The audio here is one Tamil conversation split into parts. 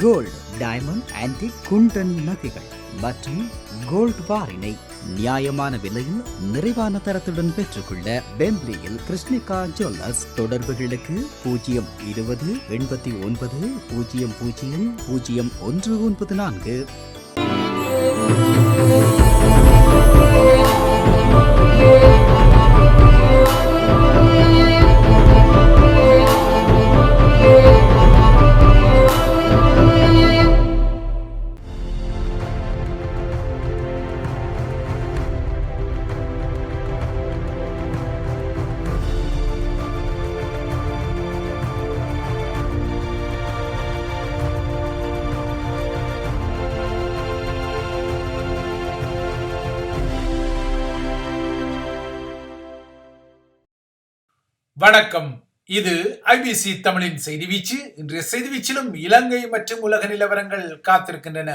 கோல்டு டைமண்ட் ஆன்டிக் குண்டன் நகைகள் மற்றும் கோல்ட் பாரினை நியாயமான விலையில் நிறைவான தரத்துடன் பெற்றுக்கொள்ள பெம்ப்லியில் கிருஷ்ணிகா ஜுவல்லர்ஸ் தொடர்புகளுக்கு பூஜ்ஜியம் இருபது எண்பத்தி ஒன்பது பூஜ்ஜியம் பூஜ்ஜியம் பூஜ்ஜியம் ஒன்று ஒன்பது நான்கு. வணக்கம். இது ஐபிசி தமிழின் செய்தி வீச்சு. இன்றைய செய்தி வீச்சிலும் இலங்கை மற்றும் உலக நிலவரங்கள் காத்திருக்கின்றன.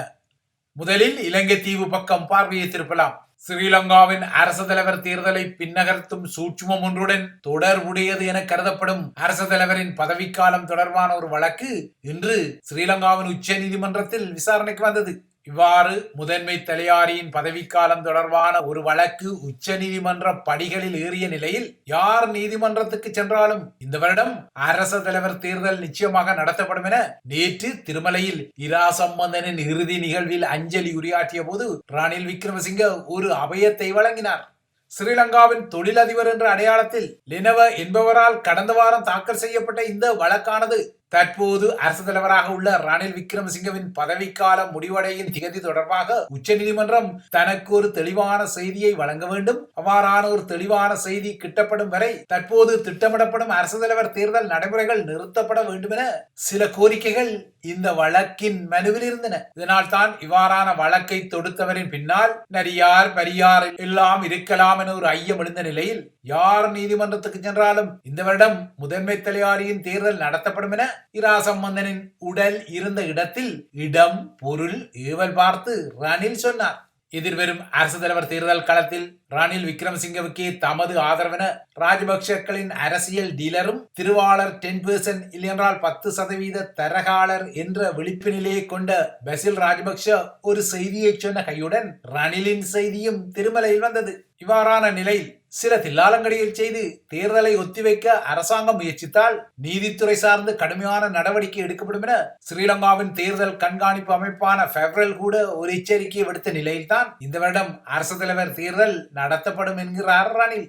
முதலில் இலங்கை தீவு பக்கம் பார்வையை திருப்பலாம். ஸ்ரீலங்காவின் அரசு தலைவர் தேர்தலை பின்னகர்த்தும் சூட்சுமம் ஒன்றுடன் தொடர்புடையது என கருதப்படும் அரசு தலைவரின் பதவிக்காலம் தொடர்பான ஒரு வழக்கு இன்று ஸ்ரீலங்காவின் உச்ச நீதிமன்றத்தில் விசாரணைக்கு வந்தது. இவ்வாறு முதன்மை தலையாரியின் பதவிக்காலம் தொடர்பான ஒரு வழக்கு உச்ச நீதிமன்ற படிகளில் ஏறிய நிலையில் யார் நீதிமன்றத்துக்கு சென்றாலும் இந்த வருடம் அரச தலைவர் தேர்தல் நிச்சயமாக நடத்தப்படும் என நேற்று திருமலையில் இரா சம்பந்தனின் இறுதி நிகழ்வில் அஞ்சலி உரையாற்றிய போது ரணில் விக்ரமசிங்க ஒரு அபயத்தை வழங்கினார். ஸ்ரீலங்காவின் தொழிலதிபர் என்ற அடையாளத்தில் லினவ என்பவரால் கடந்த வாரம் தாக்கல் செய்யப்பட்ட இந்த வழக்கானது தற்போது அரசு தலைவராக உள்ள ரணில் விக்ரமசிங்கவின் பதவிக்காலம் முடிவடையும் திகதி தொடர்பாக உச்சநீதிமன்றம் தனக்கு ஒரு தெளிவான செய்தியை வழங்க வேண்டும். அவ்வாறான ஒரு தெளிவான செய்தி கிட்டப்படும் வரை தற்போது திட்டமிடப்படும் அரசு தலைவர் தேர்தல் நடைமுறைகள் நிறுத்தப்பட வேண்டும் என சில கோரிக்கைகள் இந்த வழக்கின் மனுவில் இருந்தன. இதனால் தான் இவ்வாறான வழக்கை தொடுத்தவரின் பின்னால் நரியார் பரியார் எல்லாம் இருக்கலாம் என ஒரு ஐயம் எழுந்த நிலையில் யார் நீதிமன்றத்துக்கு சென்றாலும் இந்த வருடம் முதன்மை தலையாரியின் தேர்தல் நடத்தப்படும் என இரா சம்பந்தனின் உடல் இருந்த இடத்தில் இடம் பொருள் ஏவல் பார்த்து ரணில் சொன்னார். எதிர்வரும் அரசு தலைவர் தேர்தல் களத்தில் ரணில் விக்ரமசிங்கவுக்கே தமது ஆதரவென ராஜபக்சக்களின் அரசியல் டீலரும் திருவாளர் டென் பெர்சன்ட் இல்லையென்றால் பத்து சதவீத தரகாளர் என்ற விழிப்பினிலே கொண்ட பசில் ராஜபக்ஷ ஒரு செய்தியை சொன்ன கையுடன் ரணிலின் செய்தியும் திருமலையில் வந்தது. இவ்வாறான நிலையில் சில தில்லாலங்கடிகள் செய்து தேர்தலை ஒத்திவைக்க அரசாங்கம் முயற்சித்தால் நீதித்துறை சார்ந்து கடுமையான நடவடிக்கை எடுக்கப்படும் என ஸ்ரீலங்காவின் தேர்தல் கண்காணிப்பு அமைப்பான பெப்ரல் கூட ஒரு எச்சரிக்கையை விடுத்த நிலையில்தான் இந்த வருடம் அரசு தலைவர் தேர்தல் நடத்தப்படும் என்கிறார் ரணில்.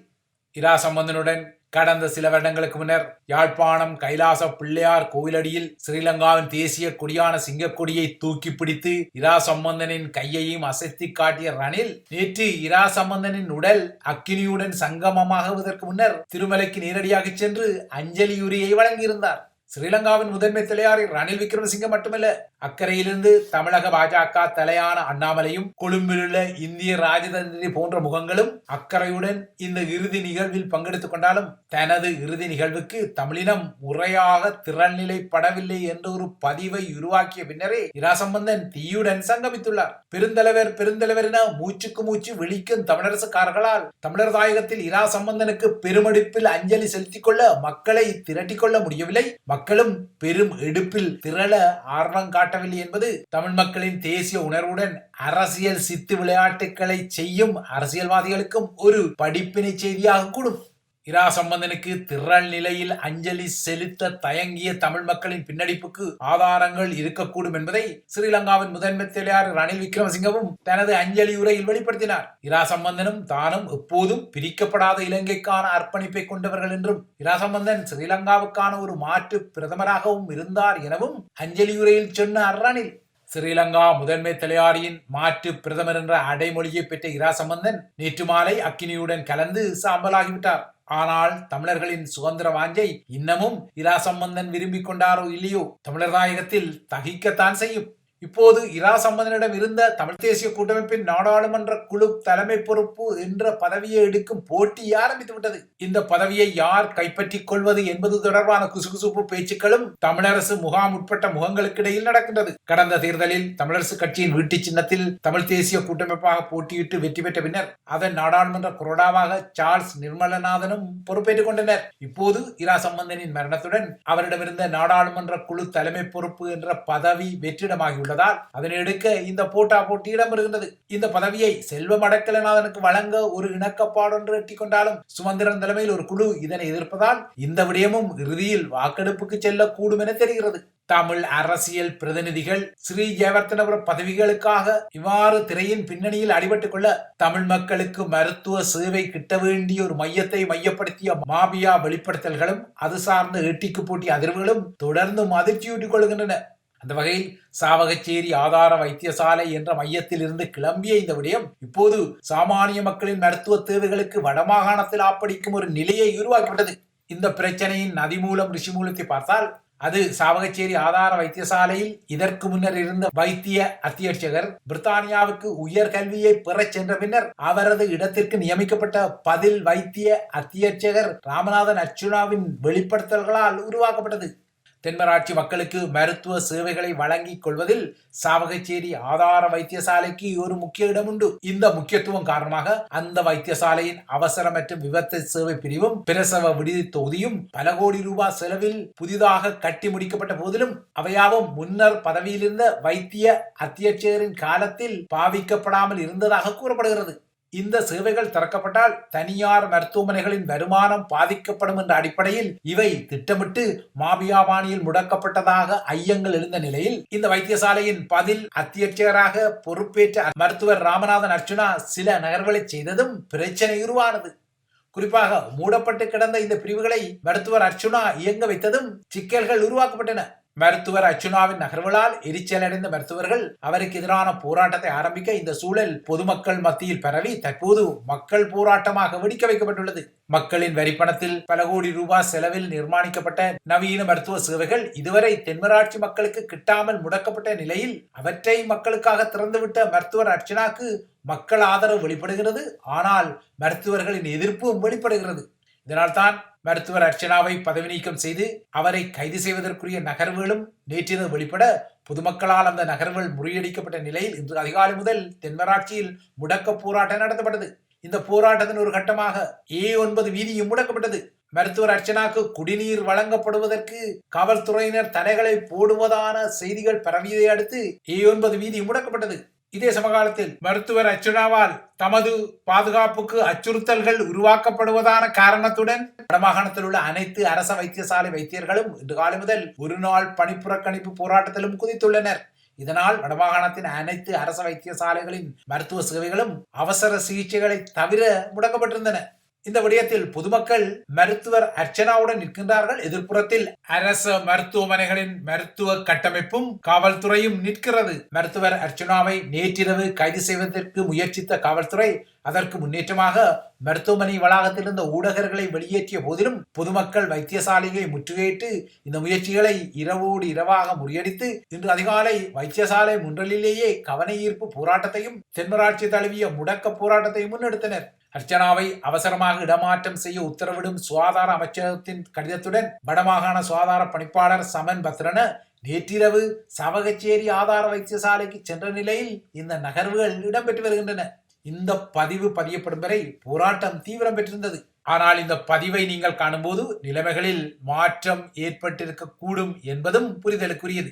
இரா சம்பந்தனுடன் கடந்த சில வருடங்களுக்கு முன்னர் யாழ்ப்பாணம் கைலாச பிள்ளையார் கோயிலடியில் ஸ்ரீலங்காவின் தேசிய கொடியான சிங்கக்கொடியை தூக்கி பிடித்து இரா சம்பந்தனின் கையையும் அசைத்தி காட்டிய ரணில் நேற்று இரா சம்பந்தனின் உடல் அக்கினியுடன் சங்கமமாகுவதற்கு முன்னர் திருமலைக்கு நேரடியாக சென்று அஞ்சலியுரியை வழங்கியிருந்தார். ஸ்ரீலங்காவின் முதன்மை தலையாரி ரணில் விக்ரமசிங்க மட்டுமல்ல அக்கறையிலிருந்து தமிழக பாஜக தலையான அண்ணாமலையும் கொழும்பிலுள்ள இந்திய ராஜதந்திரி போன்ற முகங்களும் அக்கறையுடன் இந்த இறுதி நிகழ்வில் பங்கெடுத்துக் கொண்டாலும் தனது இறுதி நிகழ்வுக்கு தமிழினம் முறையாக திறநிலைப்படவில்லை என்ற ஒரு பதிவை உருவாக்கிய பின்னரே இராசம்பந்தன் தீயுடன் சங்கமித்துள்ளார். பெருந்தலைவர் பெருந்தலைவர் என மூச்சுக்கு மூச்சு விழிக்கும் தமிழரசுக்காரர்களால் தமிழர் தாயகத்தில் இரா சம்பந்தனுக்கு பெருமடிப்பில் அஞ்சலி செலுத்திக் கொள்ள மக்களை திரட்டிக்கொள்ள முடியவில்லை. மக்களும் பெரும் எடுப்பில் திரள ஆர்வம் காட்டவில்லை என்பது தமிழ் மக்களின் தேசிய உணர்வுடன் அரசியல் சித்து விளையாட்டுகளை செய்யும் அரசியல்வாதிகளுக்கும் ஒரு படிப்பினை செய்தியாக கூடும். இரா சம்பந்தனுக்கு திரள் நிலையில் அஞ்சலி செலுத்த தயங்கிய தமிழ் மக்களின் பின்னடிப்புக்கு ஆதாரங்கள் இருக்கக்கூடும் என்பதை ஸ்ரீலங்காவின் முதன்மை தலைவர் ரணில் விக்ரமசிங்கவும் தனது அஞ்சலி உரையில் வெளிப்படுத்தினார். இரா சம்பந்தனும் தானும் எப்போதும் பிரிக்கப்படாத இலங்கைக்கான அர்ப்பணிப்பை கொண்டவர்கள் என்றும் இரா சம்பந்தன் ஸ்ரீலங்காவுக்கான ஒரு மாற்று பிரதமராகவும் இருந்தார் எனவும் அஞ்சலி உரையில் சொன்னார் ரணில். ஸ்ரீலங்கா முதன்மை தலையாரியின் மாற்று பிரதமர் என்ற அடைமொழியை பெற்ற இரா சம்பந்தன் நேற்று மாலை அக்கினியுடன் கலந்து சாம்பலாகிவிட்டார். ஆனால் தமிழர்களின் சுதந்திர வாஞ்சை இன்னமும் இரா சம்பந்தன் விரும்பிக் கொண்டாரோ இல்லையோ? தமிழர் தாயகத்தில் தகிக்கத்தான் செய்யும். இப்போது இரா சம்பந்தனிடம் இருந்த தமிழ் தேசிய கூட்டமைப்பின் நாடாளுமன்ற குழு தலைமை பொறுப்பு என்ற பதவியை எடுக்கும் போட்டி ஆரம்பித்து விட்டது. இந்த பதவியை யார் கைப்பற்றிக் கொள்வது என்பது தொடர்பான குசுகுசுப்பு பேச்சுக்களும் தமிழரசு முகாம் உட்பட்ட முகங்களுக்கு இடையில் நடக்கின்றது. கடந்த தேர்தலில் தமிழரசு கட்சியின் வீட்டு சின்னத்தில் தமிழ் தேசிய கூட்டமைப்பாக போட்டியிட்டு வெற்றி பெற்ற பின்னர் அதன் நாடாளுமன்ற குரோடாவாக சார்ல்ஸ் நிர்மலநாதனும் பொறுப்பேற்றுக் கொண்டனர். இப்போது இரா சம்பந்தனின் மரணத்துடன் அவரிடமிருந்த நாடாளுமன்ற குழு தலைமை பொறுப்பு என்ற பதவி வெற்றிடமாகியுள்ளது. என்பதால் அதனை எடுக்க இந்த போட்டா போட்டி இடம்பெறுகின்றது இந்த பதவியை செல்வம் அடக்கலநாதனுக்கு வழங்க ஒரு இணக்கப்பாடொன்று எட்டிக் கொண்டாலும் சுமந்திரன் தலைமையில் ஒரு குழு இதனை எதிர்ப்பதால் இந்த விடயமும் இறுதியில் வாக்கெடுப்புக்கு செல்லக்கூடும் என தெரிகிறது. தமிழ் அரசியல் பிரதிநிதிகள் ஸ்ரீ ஜெயவர்த்தனபுர பதவிகளுக்காக இவ்வாறு திரையின் பின்னணியில் அடிபட்டுக் கொள்ள தமிழ் மக்களுக்கு மருத்துவ சேவை கிட்ட வேண்டிய ஒரு மையத்தை மையப்படுத்திய மாபியா வெளிப்படுத்தல்களும் அது சார்ந்த ஏட்டிக்கு போட்டி அதிர்வுகளும் தொடர்ந்து அதிர்ச்சியூட்டிக் கொள்கின்றன. அந்த வகையில் சாவகச்சேரி ஆதார வைத்தியசாலை என்ற மையத்தில் இருந்து கிளம்பிய இந்த விடயம் இப்போது சாமானிய மக்களின் மருத்துவ தேவைகளுக்கு வடமாகாணத்தில் ஆப்படிக்கும் ஒரு நிலையை உருவாக்கிவிட்டது. இந்த பிரச்சனையின் நதி மூலம் ரிஷி மூலத்தை பார்த்தால் அது சாவகச்சேரி ஆதார வைத்தியசாலையில் இதற்கு முன்னர் இருந்த வைத்திய அத்தியட்சகர் பிரித்தானியாவுக்கு உயர் கல்வியை பெறச் சென்ற பின்னர் அவரது இடத்திற்கு நியமிக்கப்பட்ட பதில் வைத்திய அத்தியட்சகர் ராமநாதன் அர்ச்சுனாவின் வெளிப்படுத்தல்களால் உருவாக்கப்பட்டது. தென்மராட்சி மக்களுக்கு மருத்துவ சேவைகளை வழங்கிக் கொள்வதில் சாவகச்சேரி ஆதார வைத்தியசாலைக்கு ஒரு முக்கிய இடம் உண்டு. இந்த முக்கியத்துவம் காரணமாக அந்த வைத்தியசாலையின் அவசர மற்றும் விபத்து சேவை பிரிவும் பிரசவ விடுதி தொகுதியும் பல கோடி ரூபாய் செலவில் புதிதாக கட்டி முடிக்கப்பட்ட போதிலும் அவையாவும் முன்னர் பதவியிலிருந்த வைத்திய அத்தியட்சகரின் காலத்தில் பாவிக்கப்படாமல் இருந்ததாக கூறப்படுகிறது. இந்த சேவைகள் திறக்கப்பட்டால் தனியார் மருத்துவமனைகளின் வருமானம் பாதிக்கப்படும் என்ற அடிப்படையில் இவை திட்டமிட்டு மாபியாபாணியில் முடக்கப்பட்டதாக ஐயங்கள் எழுந்த நிலையில் இந்த வைத்தியசாலையின் பதில் அத்தியட்சகராக பொறுப்பேற்ற மருத்துவர் ராமநாதன் அர்ச்சுனா சில நகர்களை செய்ததும் பிரச்சனை உருவானது. குறிப்பாக மூடப்பட்டு கிடந்த இந்த பிரிவுகளை மருத்துவர் அர்ச்சுனா இயங்க வைத்ததும் சிக்கல்கள் உருவாக்கப்பட்டன. மருத்துவர் அர்ச்சுனாவின் நகர்வுகளால் எரிச்சலடைந்த மருத்துவர்கள் அவருக்கு எதிரான போராட்டத்தை ஆரம்பிக்க இந்த சூழல் பொதுமக்கள் மத்தியில் பரவி தற்போது மக்கள் போராட்டமாக வெடிக்க வைக்கப்பட்டுள்ளது. மக்களின் வரிப்பணத்தில் பல கோடி ரூபாய் செலவில் நிர்மாணிக்கப்பட்ட நவீன மருத்துவ சேவைகள் இதுவரை தென்மராட்சி மக்களுக்கு கிட்டாமல் முடக்கப்பட்ட நிலையில் அவற்றை மக்களுக்காக திறந்துவிட்ட மருத்துவர் அர்ச்சனாக்கு மக்கள் ஆதரவு வெளிப்படுகிறது. ஆனால் மருத்துவர்களின் எதிர்ப்பும் வெளிப்படுகிறது. இதனால்தான் மருத்துவர் அர்ச்சனாவை பதவி நீக்கம் செய்து அவரை கைது செய்வதற்குரிய நகர்வுகளும் நேற்றிரவு வெளிப்பட பொதுமக்களால் அந்த நகர்வுகள் முறியடிக்கப்பட்ட நிலையில் இன்று அதிகாலை முதல் தென்மராட்சியில் முடக்க போராட்டம் நடத்தப்பட்டது. இந்த போராட்டத்தின் ஒரு கட்டமாக ஏ ஒன்பது வீதியும் முடக்கப்பட்டது. மருத்துவர் அர்ச்சனாக்கு குடிநீர் வழங்கப்படுவதற்கு காவல்துறையினர் தடைகளை போடுவதான செய்திகள் பரவியதை அடுத்து ஏ ஒன்பது வீதி முடக்கப்பட்டது. இதே சமகாலத்தில் மருத்துவர் அர்ச்சனாவால் தமது பாதுகாப்புக்கு அச்சுறுத்தல்கள் உருவாக்கப்படுவதான காரணத்துடன் வடமாகாணத்தில் உள்ள அனைத்து அரச வைத்தியசாலை வைத்தியர்களும் இன்று காலை முதல் ஒரு நாள் பணிப்புறக்கணிப்பு போராட்டத்திலும் குதித்துள்ளனர். இதனால் வடமாகாணத்தின் அனைத்து அரச வைத்தியசாலைகளின் மருத்துவ சேவைகளும் அவசர சிகிச்சைகளை தவிர முடக்கப்பட்டிருந்தன. இந்த விடயத்தில் பொதுமக்கள் மருத்துவர் அர்ச்சனாவுடன் நிற்கின்றார்கள். எதிர்ப்புறத்தில் அரச மருத்துவமனைகளின் மருத்துவ கட்டமைப்பும் காவல்துறையும் நிற்கிறது. மருத்துவர் அர்ச்சனாவை நேற்றிரவு கைது செய்வதற்கு முயற்சித்த காவல்துறை அதற்கு முன்னேற்றமாக மருத்துவமனை வளாகத்தில் இருந்த ஊடகர்களை வெளியேற்றிய போதிலும் பொதுமக்கள் வைத்தியசாலையை முற்றுகையிட்டு இந்த முயற்சிகளை இரவோடு இரவாக முறியடித்து இன்று அதிகாலை வைத்தியசாலை முன்றலிலேயே கவன ஈர்ப்பு போராட்டத்தையும் தென்மராட்சி தழுவிய முடக்க போராட்டத்தையும் முன்னெடுத்தனர். அர்ச்சனாவை அவசரமாக இடமாற்றம் செய்ய உத்தரவிடும் சுகாதார அமைச்சகத்தின் கடிதத்துடன் வடமாகாண சுகாதார பணிப்பாளர் சமன் பத்ரன நேற்றிரவு சவகச்சேரி ஆதார வைத்தியசாலைக்கு சென்ற நிலையில் இந்த நகர்வுகள் இடம்பெற்று வருகின்றன. இந்த பதிவு பதியப்படும் வரை போராட்டம் தீவிரம் பெற்றிருந்தது. ஆனால் இந்த பதிவை நீங்கள் காணும்போது நிலைமைகளில் மாற்றம் ஏற்பட்டிருக்க கூடும் என்பதும் புரிதலுக்குரியது.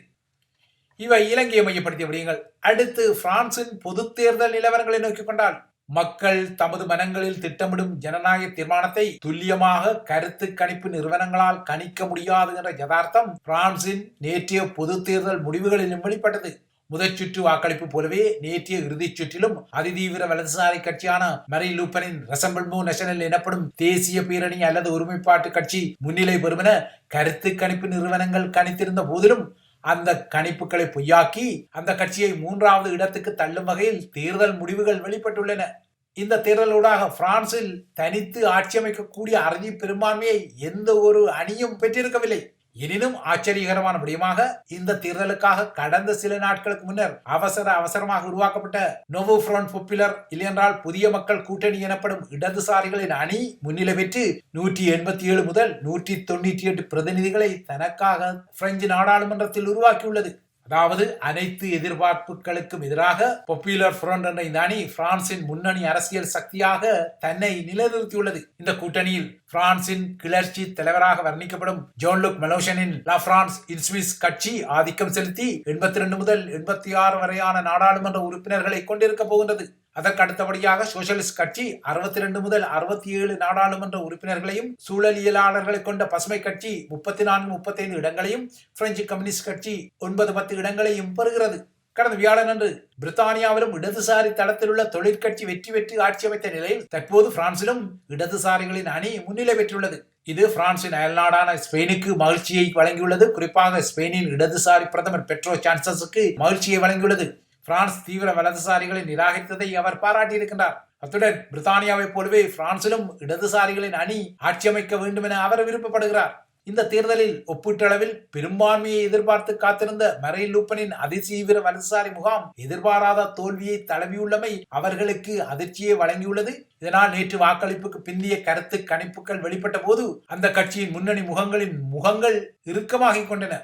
இவை இலங்கையை மையப்படுத்திய விடயங்கள். அடுத்து பிரான்சின் பொது தேர்தல் நிலவரங்களை நோக்கிக் கொண்டால் மக்கள் தமது மனங்களில் திட்டமிடும் ஜனநாயக தீர்மானத்தை துல்லியமாக கருத்து கணிப்பு நிறுவனங்களால் கணிக்க முடியாது என்ற யதார்த்தம் பிரான்சின் நேற்றைய பொது தேர்தல் முடிவுகளிலும் வெளிப்பட்டது. முதற் சுற்று வாக்களிப்பு போலவே நேற்றைய இறுதிச் சுற்றிலும் அதிதீவிர வலதுசாரி கட்சியான மரி லூப்பனின் ரசம்பிள்மோ நேஷனல் எனப்படும் தேசிய பேரணி அல்லது ஒருமைப்பாட்டு கட்சி முன்னிலை பெறும் என கருத்து கணிப்பு நிறுவனங்கள் கணித்திருந்த போதிலும் அந்த கணிப்புகளை பொய்யாக்கி அந்த கட்சியை மூன்றாவது இடத்துக்கு தள்ளும் வகையில் தேர்தல் முடிவுகள் வெளிப்பட்டுள்ளன. இந்த தேர்தலூடாக பிரான்சில் தனித்து ஆட்சி அமைக்கக்கூடிய அறுதி பெரும்பான்மையை எந்த ஒரு அணியும் பெற்றிருக்கவில்லை. எனினும் ஆச்சரியகரமான விடயமாக இந்த தேர்தலுக்காக கடந்த சில நாட்களுக்கு முன்னர் அவசர அவசரமாக உருவாக்கப்பட்ட நோவோ ஃப்ரண்ட் பாப்புலர் இல்லையென்றால் புதிய மக்கள் கூட்டணி எனப்படும் இடதுசாரிகளின் அணி முன்னிலை பெற்று நூற்றி எண்பத்தி ஏழு முதல் நூற்றி தொண்ணூற்றி எட்டு பிரதிநிதிகளை தனக்காக பிரெஞ்சு நாடாளுமன்றத்தில் உருவாக்கியுள்ளது. அதாவது அனைத்து எதிர்பார்ப்புகளுக்கும் எதிராக பொப்புலர் ஃப்ரண்ட் என்ற இந்த அணி பிரான்சின் முன்னணி அரசியல் சக்தியாக தன்னை நிலைநிறுத்தியுள்ளது. இந்த கூட்டணியில் பிரான்சின் கிளர்ச்சி தலைவராக வர்ணிக்கப்படும் ஜோன் லுக் மெலோஷனின் லா பிரான்ஸ் இன்ஸ்விஸ் கட்சி ஆதிக்கம் செலுத்தி எண்பத்தி ரெண்டு முதல் எண்பத்தி ஆறு வரையான நாடாளுமன்ற உறுப்பினர்களை கொண்டிருக்க போகின்றது. அதற்கு அடுத்தபடியாக சோசியலிஸ்ட் கட்சி அறுபத்தி ரெண்டு முதல் அறுபத்தி ஏழு நாடாளுமன்ற உறுப்பினர்களையும் சூழலியலாளர்களை கொண்ட பசுமை கட்சி முப்பத்தி நான்கு முப்பத்தைந்து இடங்களையும் பிரெஞ்சு கம்யூனிஸ்ட் கட்சி ஒன்பது பத்து இடங்களையும் பெறுகிறது. கடந்த வியாழனன்று பிரித்தானியாவிலும் இடதுசாரி தளத்தில் உள்ள தொழிற்கட்சி வெற்றி பெற்று ஆட்சி அமைத்த நிலையில் தற்போது பிரான்சிலும் இடதுசாரிகளின் அணி முன்னிலை பெற்றுள்ளது. இது பிரான்சின் அயல்நாடான ஸ்பெயினுக்கு மகிழ்ச்சியை வழங்கியுள்ளது. குறிப்பாக ஸ்பெயினின் இடதுசாரி பிரதமர் பெட்ரோ சான்சஸுக்கு மகிழ்ச்சியை வழங்கியுள்ளது. பிரான்ஸ் தீவிர வலதுசாரிகளை நிராகரித்ததை அவர் பாராட்டியிருக்கின்றார். அத்துடன் பிரித்தானியாவைப் போலவே பிரான்சிலும் இடதுசாரிகளின் அணி ஆட்சி அமைக்க வேண்டும் என அவர் விருப்பப்படுகிறார். இந்த தேர்தலில் ஒப்பீட்டளவில் பெரும்பான்மையை எதிர்பார்த்து காத்திருந்த மரை லூப்பனின் அதிதீவிர வலதுசாரி முகாம் எதிர்பாராத தோல்வியை தழுவியுள்ளமை அவர்களுக்கு அதிர்ச்சியை வழங்கியுள்ளது. இதனால் நேற்று வாக்களிப்புக்கு பிந்திய கருத்து கணிப்புகள் வெளிப்பட்ட போது அந்த கட்சியின் முன்னணி முகங்களின் முகங்கள் இறுக்கமாகிக் கொண்டன.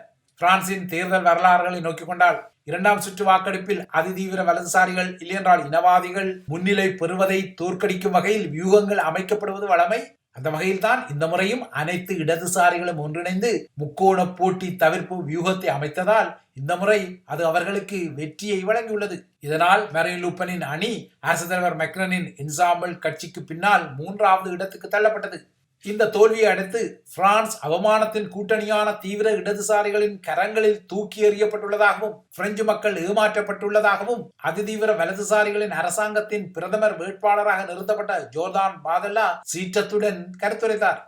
பிரான்சின் தேர்தல் வரலாறுகளை நோக்கிக் கொண்டால் இரண்டாம் சுற்று வாக்கெடுப்பில் அதிதீவிர வலதுசாரிகள் இல்லையென்றால் இனவாதிகள் முன்னிலை பெறுவதை தோற்கடிக்கும் வகையில் வியூகங்கள் அமைக்கப்படுவது வழமை. அந்த வகையில்தான் இந்த முறையும் அனைத்து இடதுசாரிகளும் ஒன்றிணைந்து முக்கோண போட்டி தவிர்ப்பு வியூகத்தை அமைத்ததால் இந்த முறை அது அவர்களுக்கு வெற்றியை வழங்கியுள்ளது. இதனால் மெரின் லூப்பனின் அணி அரசு தலைவர் மெக்ரனின் இன்சாம்பிள் கட்சிக்கு பின்னால் மூன்றாவது இடத்துக்கு தள்ளப்பட்டது. இந்த தோல்வியை அடுத்து பிரான்ஸ் அவமானத்தின் கூட்டணியான தீவிர இடதுசாரிகளின் கரங்களில் தூக்கி எறியப்பட்டுள்ளதாகவும் பிரெஞ்சு மக்கள் ஏமாற்றப்பட்டுள்ளதாகவும் அதிதீவிர வலதுசாரிகளின் அரசாங்கத்தின் பிரதமர் வேட்பாளராக நிறுத்தப்பட்ட ஜோர்தான் பாதல்லா சீற்றத்துடன் கருத்துரைத்தார்.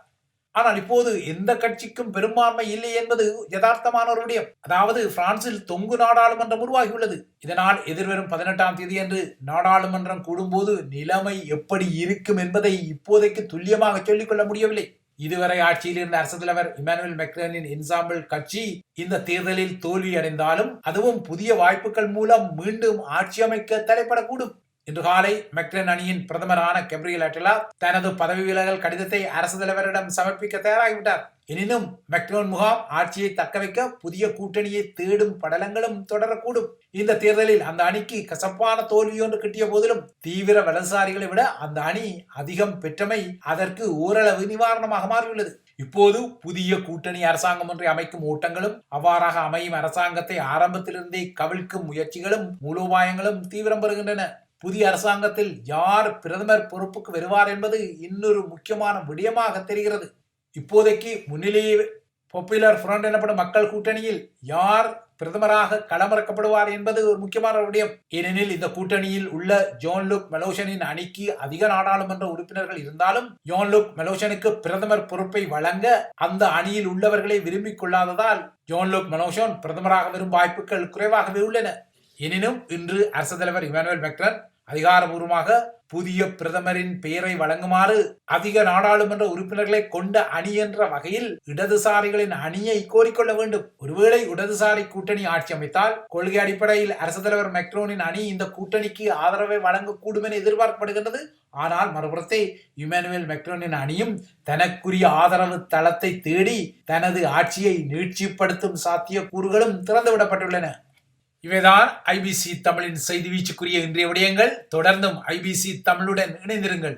ஆனால் இப்போது எந்த கட்சிக்கும் பெரும்பான்மை இல்லை என்பது யதார்த்தமான ஒரு விடயம். அதாவது பிரான்சில் தொங்கு நாடாளுமன்றம் உருவாகியுள்ளது. இதனால் எதிர்வரும் பதினெட்டாம் தேதி அன்று நாடாளுமன்றம் கூடும்போது நிலைமை எப்படி இருக்கும் என்பதை இப்போதைக்கு துல்லியமாக சொல்லிக்கொள்ள முடியவில்லை. இதுவரை ஆட்சியில் இருந்த அரசு தலைவர் இமானுவேல் மெக்ரனின் இன்சாம்பிள் கட்சி இந்த தேர்தலில் தோல்வி அடைந்தாலும் அதுவும் புதிய வாய்ப்புகள் மூலம் மீண்டும் ஆட்சி அமைக்க தலைப்படக்கூடும். இன்று காலை மெக்லன் அணியின் பிரதமரான கெப்ரியல் அட்டலா தனது பதவி விலகல் கடிதத்தை அரசு தலைவரிடம் சமர்ப்பிக்க தயாராகிவிட்டார். எனினும் மெக்ரோன் முகாம் ஆட்சியை தக்கவைக்க புதிய கூட்டணியை தேடும் படலங்களும் தொடரக்கூடும். இந்த தேர்தலில் அந்த அணிக்கு கசப்பான தோல்வி ஒன்று கிட்டிய போதிலும் தீவிர வலதுசாரிகளை விட அந்த அணி அதிகம் பெற்றமை அதற்கு ஓரளவு நிவாரணமாக மாறியுள்ளது. இப்போது புதிய கூட்டணி அரசாங்கம் ஒன்றை அமைக்கும் ஓட்டங்களும் அவ்வாறாக அமையும் அரசாங்கத்தை ஆரம்பத்திலிருந்தே கவிழ்க்கும் முயற்சிகளும் மூலோபாயங்களும் தீவிரம் பெறுகின்றன. புதிய அரசாங்கத்தில் யார் பிரதமர் பொறுப்புக்கு வருவார் என்பது இன்னொரு முக்கியமான விடயமாக தெரிகிறது. இப்போதைக்கு முன்னிலையே பாப்புலர் ஃப்ரண்ட் எனப்படும் மக்கள் கூட்டணியில் யார் பிரதமராக களமிறக்கப்படுவார் என்பது ஒரு முக்கியமான விடயம். ஏனெனில் இந்த கூட்டணியில் உள்ள ஜோன் லுக் மெலோஷனின் அணிக்கு அதிக நாடாளுமன்ற உறுப்பினர்கள் இருந்தாலும் ஜோன் லுக் மெலோஷனுக்கு பிரதமர் பொறுப்பை வழங்க அந்த அணியில் உள்ளவர்களை விரும்பிக் கொள்ளாததால் ஜோன் லுக் மெலோஷன் பிரதமராக வரும் வாய்ப்புகள் குறைவாகவே உள்ளன. எனினும் இன்று அரசு தலைவர் இமானுவேல் மெக்ரன் அதிகாரபூர்வமாக புதிய பிரதமரின் பெயரை வழங்குமாறு அதிக நாடாளுமன்ற உறுப்பினர்களை கொண்ட அணி என்ற வகையில் இடதுசாரிகளின் அணியை கோரிக்கொள்ள வேண்டும். ஒருவேளை இடதுசாரி கூட்டணி ஆட்சி அமைத்தால் கொள்கை அடிப்படையில் அரசு தலைவர் மெக்ரோனின் அணி இந்த கூட்டணிக்கு ஆதரவை வழங்கக்கூடும் என எதிர்பார்க்கப்படுகின்றது. ஆனால் மறுபுறத்தை இமானுவேல் மெக்ரோனின் அணியும் தனக்குரிய ஆதரவு தளத்தை தேடி தனது ஆட்சியை நீட்சிப்படுத்தும் சாத்திய கூறுகளும் திறந்துவிடப்பட்டுள்ளன. இவைதான் ஐபிசி தமிழின் செய்தி வீச்சுக்குரிய இன்றைய விடயங்கள். தொடர்ந்தும் ஐபிசி தமிழுடன் இணைந்திருங்கள்.